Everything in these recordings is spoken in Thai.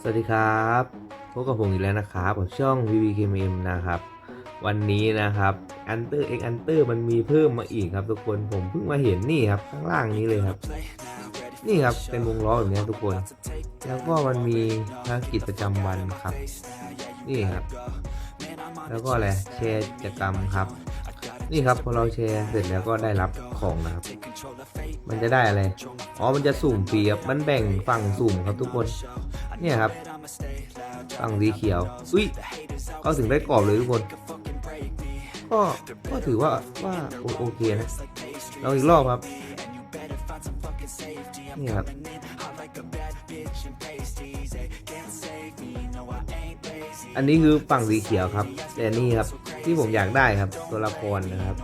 สวัสดีครับพบกับผมอีกแล้วนะครับกับช่อง VVKMM นะครับ วันนี้นะครับ Enter X Enter มันมีเพิ่มมาอีกครับทุกคนผมเพิ่งมาเห็นนี่ครับข้างล่างนี้เลยครับ นี่ครับเป็นวงล้อแบบนี้ทุกคน แล้วก็มันมีภารกิจประจำวันครับ นี่ครับ แล้วก็อะไรแชร์กิจกรรมครับนี่ครับพอเราแชร์เสร็จแล้วก็ได้รับของนะครับ มันจะได้อะไร อ๋อ มันจะสุ่มฟรีครับ มันแบ่งฝั่งสุ่มครับทุกคน เนี่ยครับฝั่งสีเขียว อุ้ยเขาถึงได้กรอบเลยทุกคน ก็ก็ถือว่าว่าโอโอเคนะเราอีกรอบครับนี่ครับอันนี้คือฝั่งสีเขียวครับ แต่นี่ครับที่ผมอยากได้ครับ ตัวละครนะครับ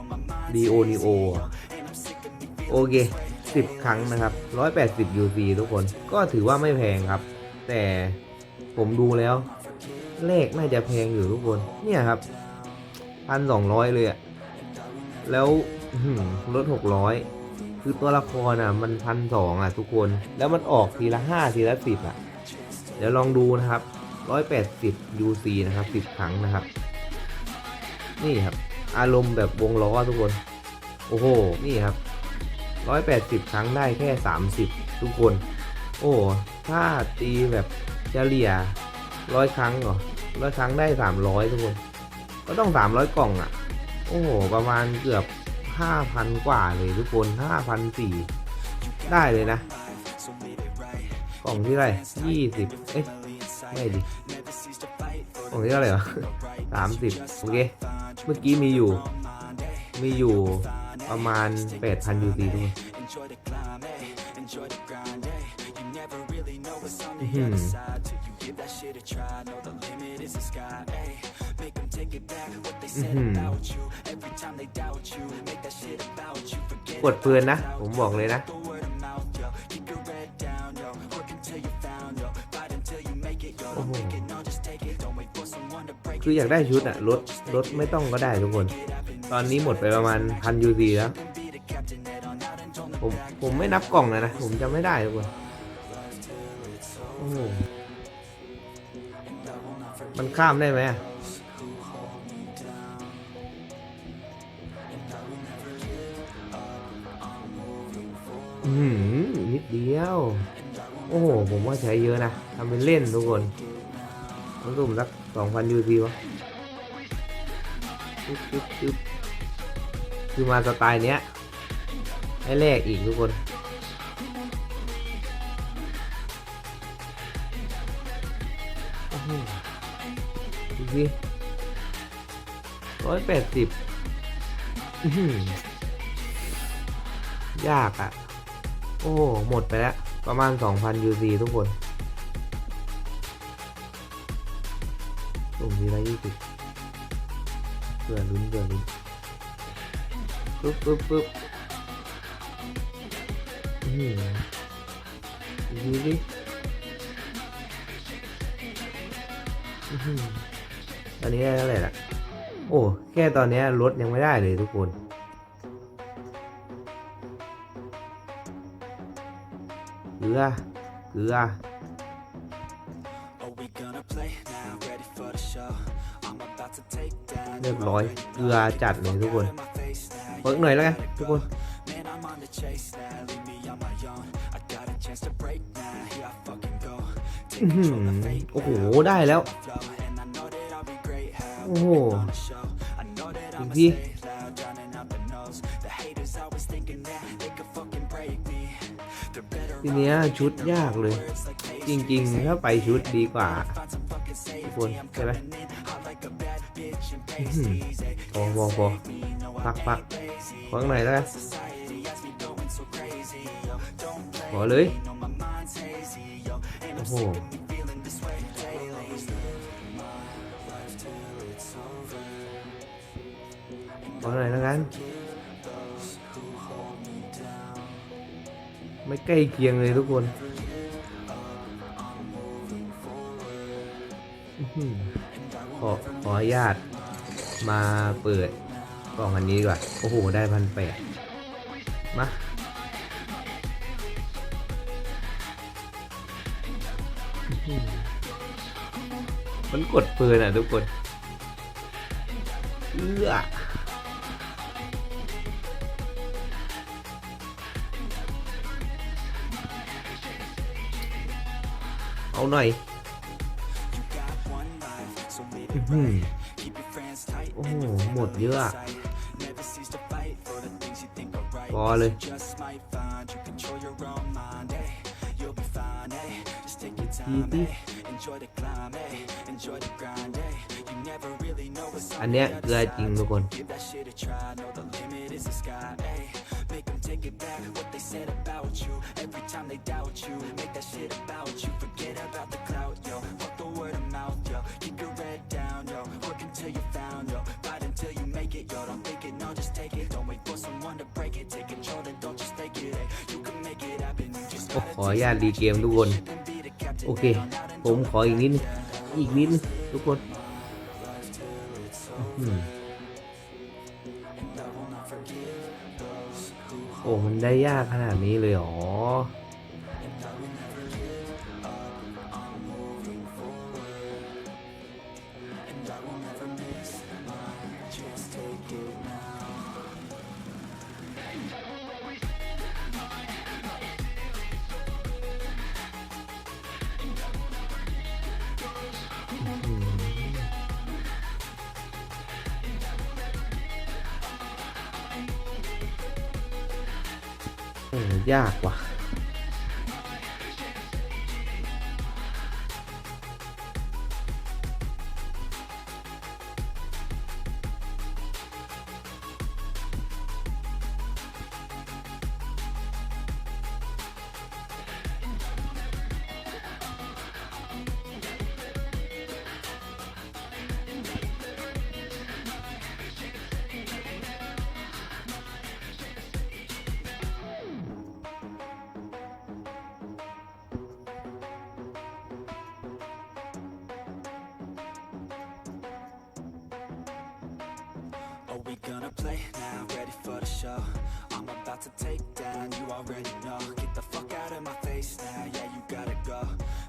ดีโอนิโอโอเค 10 ครั้งนะครับ 180 UC ทุกคนก็ถือว่าไม่แพงครับ แต่ผมดูแล้ว เลขน่าจะแพงอยู่ทุกคน เนี่ยครับพันสองร้อยเลยอะแล้วอื้อหือลดหกร้อยคือตัวละครอะมันพันสองอะทุกคนแล้วมันออกทีละห้าทีละสิบอะ เดี๋ยวลองดูนะครับ180 UC นะครับ10ครั้งนะครับ นี่ครับ อารมณ์แบบวงล้อทุกคน โอ้โห นี่ครับ180ครั้งได้แค่30ทุกคน โอ้ ถ้าตีแบบเฉลี่ยร้อยครั้งเหรอร้อยครั้งได้300ทุกคน ก็ต้อง300กล่องอะ่ะ โอ้โห ประมาณเกือบ5,000กว่าเลยทุกคน5,400ได้เลยนะ กล่องที่ไร20เอ๊ะไม่ดิกล่องที่เท่าไหร่วะ30โอเค เมื่อกี้มีอยู่ มีอยู่ประมาณ8,000 UC ทุกคน หือกดเพลินนะ ผมบอกเลยนะโอ้โหคืออยากได้ชุดอะรถรถไม่ต้องก็ได้ทุกคน ตอนนี้หมดไปประมาณพันยูซีแล้ว ผมผมไม่นับกล่องนะนะ ผมจำไม่ได้ทุกคนโอ้โห มันข้ามได้ไหมอืมนิดเดียว โอ้โห ผมว่าใช้เยอะนะทำเป็นเล่นทุกคนมันสุ่มสักสองพันยูซีวะคือมาสไตล์เนี้ยให้แลกอีกทุกคน สิร้อยแปดสิบยากอะ่ะ โอ้ หมดไปแล้ว ประมาณ 2,000 UC ทุกคนสุ่มทีละยี่สิบเพื่อลุ้นเพื่อลุ้นปึ๊บปึ๊บปึ๊บอืมดูดิอื้อหือ ตอนนี้ได้เท่าไหร่ละโอ้ แค่ตอนนี้รถยังไม่ได้เลยทุกคนเกลือเกลือเรียบร้อยเกลือจัดเลยทุกคนเปิดหน่อยแล้วกันทุกคนโอ้โห ได้แล้ว โอ้โหอีกทีทีเนี้ยชุดยากเลย จริงๆ ถ้าไปชุดดีกว่าทุกคนใช่ไหมอื้อหือพอพอพอพักพักขอข้างในแล้วกันขอเลย โอ้โห ขอหน่อยแล้วกัน ไม่ใกล้เคียงเลยทุกคนขอขออนุญาตมาเปิดกล่องอันนี้ดีกว่าโอ้โห ได้พันแปดมามันกดเพลินอะทุกคน เอื้อ เอาหน่อยอื้อโอ้โห หมดเยอะพอเลยทีที่อันเนี้ยเกลือจริงทุกคน โอ้ขออนุญาตรีเกมทุกคนโอเคผมขออีกนิดนึงอีกนิดนึงทุกคน อื้อหือ โอ้มันได้ยากขนาดนี้เลยหรอ ยากว่ะ we gonna play now? Ready for the show? I'm about to take down, you already know. Get the fuck out of my face now, yeah you gotta go.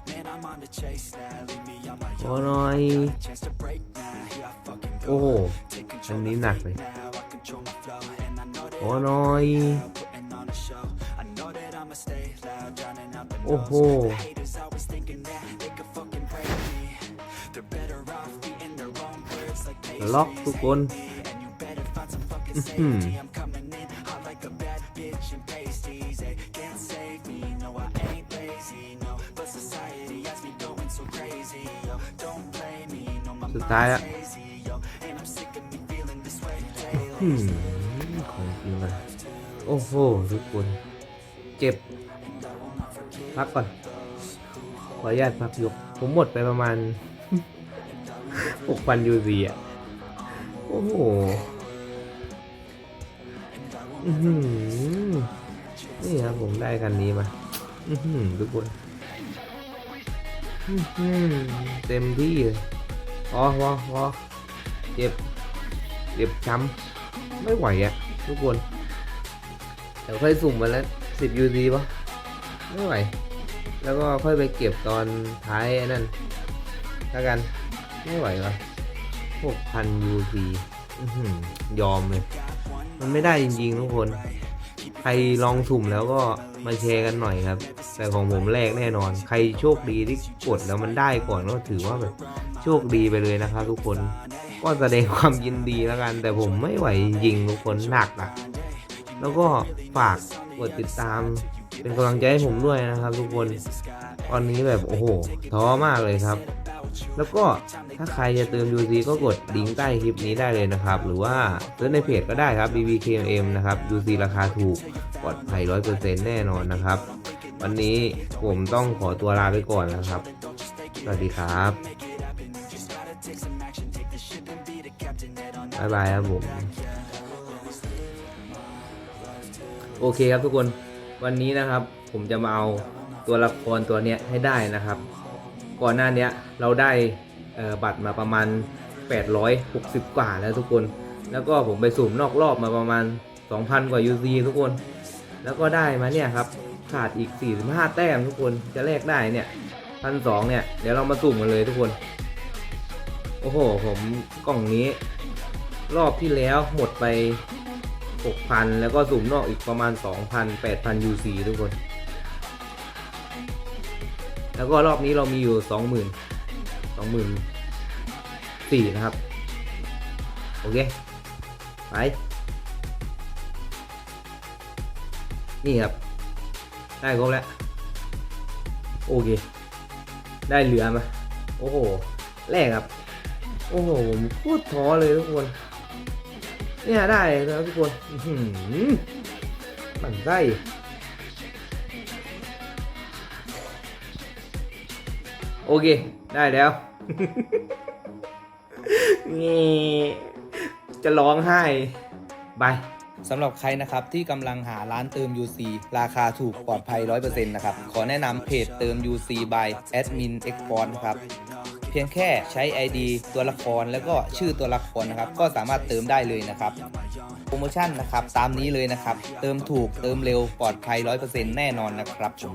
Man, I'm on the chase now, leave me on my own. Got a chance to break now, here I fucking go. Oh, Take control of now, I control my flow And I know that oh, no. I'm putting on a show. I know that I'ma stay loud, drowning out the nose oh. The haters always thinking that they could fucking break me. They're better off beating their own words like pastries. Lock, สุดท้ายละ mind's hazy, yo. And I'm sick of me feeling this way อื daily. มของจริงเลยโอ้โห ทุกคน เจ็บ พักก่อน ขออนุญาตพักยก ผมหมดไปประมาณ 6,000ยูซีอะ โอ้โหอื้อหือ นี่ครับผมได้คันนี้มาทุกคนเต็มที่เลยพอพอพอเจ็บเจ็บช้ำไม่ไหวอะทุกคน เดี๋ยวค่อยสุ่มมาแล้วสิบยูซีปะไม่ไหว แล้วก็ค่อยไปเก็บตอนท้ายนั่นถ้ากัน ไม่ไหววะหกพันยูซียอมเลย มันไม่ได้จริงๆทุกคน ใครลองสุ่มแล้วก็มาแชร์กันหน่อยครับ แต่ของผมแรกแน่นอน ใครโชคดีที่กดแล้วมันได้ก่อนก็ถือว่าแบบโชคดีไปเลยนะครับ ทุกคน ก็แสดงความยินดีแล้วกัน แต่ผมไม่ไหวจริงๆทุกคนหนักอะ่ะ แล้วก็ฝากกดติดตาม เป็นกำลังใจให้ผมด้วยนะครับ ทุกคนตอนนี้แบบโอ้โหท้อมากเลยครับ แล้วก็ถ้าใครจะเติม UC ก็กดลิงก์ใต้คลิปนี้ได้เลยนะครับ หรือว่าซื้อในเพจก็ได้ครับ BBKM นะครับ UC ราคาถูกปลอดภัย100%แน่นอนนะครับ วันนี้ผมต้องขอตัวลาไปก่อนนะครับ สวัสดีครับบายบายครับผม โอเคครับทุกคน วันนี้นะครับผมจะมาเอาตัวละครตัวเนี้ยให้ได้นะครับ ก่อนหน้าเนี้ยเราได้บัตรมาประมาณ 860 กว่าแล้วทุกคน แล้วก็ผมไปสุ่มนอกรอบมาประมาณ 2,000 กว่า UC ทุกคน แล้วก็ได้มาเนี่ยครับขาดอีก 45 แต้มทุกคนจะแลกได้เนี่ยพันสเนี่ยเดี๋ยวเรามาสุ่มกันเลยทุกคน โอ้โห ผมกล่องนี้ รอบที่แล้วหมดไป 6,000 แล้วก็สุ่มนอกอีกประมาณ 2,000 8,000 UC ทุกคน แล้วก็รอบนี้เรามีอยู่ 20,000 20,000 4นะครับ โอเค ไป นี่ครับ ได้ครบแล้ว โอเค ได้เหลือมา โอ้โห แรกครับ โอ้โหผมโคตรท้อเลยทุกคน เนี่ยได้แล้วทุกคนหืมมันไส้โอเค ได้แล้วนี่จะร้องไห้ บาย สำหรับใครนะครับที่กำลังหาร้านเติม UC ราคาถูกปลอดภัย 100%นะครับ ขอแนะนำเพจเติม UC by Admin Export นะครับ เพียงแค่ใช้ ID ตัวละครแล้วก็ชื่อตัวละครนะครับ ก็สามารถเติมได้เลยนะครับ โปรโมชั่นนะครับ ตามนี้เลยนะครับ เติมถูกเติมเร็วปลอดภัย 100%แน่นอนนะครับผม